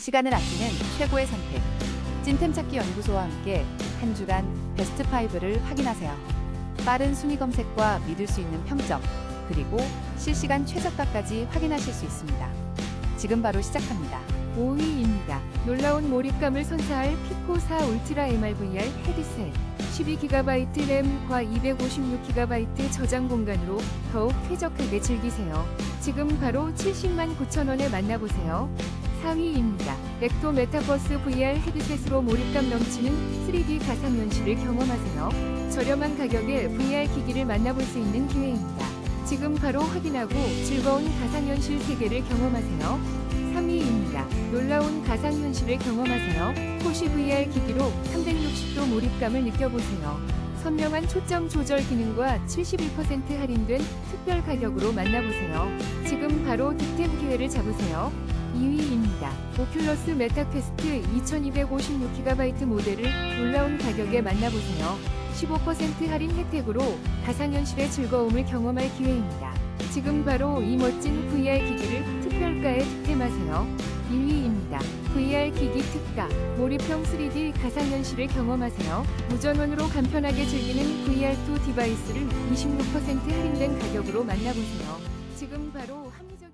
시간을 아끼는 최고의 선택. 찐템 찾기 연구소와 함께 한 주간 베스트 5를 확인하세요. 빠른 순위 검색과 믿을 수 있는 평점, 그리고 실시간 최저가까지 확인하실 수 있습니다. 지금 바로 시작합니다. 5위입니다. 놀라운 몰입감을 선사할 피코 4 울트라 MRVR 헤드셋. 12GB 램과 256GB 저장 공간으로 더욱 쾌적하게 즐기세요. 지금 바로 70만 9천 원에 만나보세요. 4위입니다. 엑토 메타버스 VR 헤드셋으로 몰입감 넘치는 3D 가상현실을 경험하세요. 저렴한 가격에 VR 기기를 만나볼 수 있는 기회입니다. 지금 바로 확인하고 즐거운 가상현실 세계를 경험하세요. 3위입니다. 놀라운 가상현실을 경험하세요. 호시 VR 기기로 360도 몰입감을 느껴보세요. 선명한 초점 조절 기능과 71% 할인된 특별 가격으로 만나보세요. 지금 바로 득템 기회를 잡으세요. 2위입니다. 오큘러스 메타퀘스트 2256GB 모델을 놀라운 가격에 만나보세요. 15% 할인 혜택으로 가상현실의 즐거움을 경험할 기회입니다. 지금 바로 이 멋진 VR 기기를 특별가에 득템하세요. 2위입니다. VR 기기 특가, 몰입형 3D 가상현실을 경험하세요. 무전원으로 간편하게 즐기는 VR2 디바이스를 26% 할인된 가격으로 만나보세요. 지금 바로 합리적인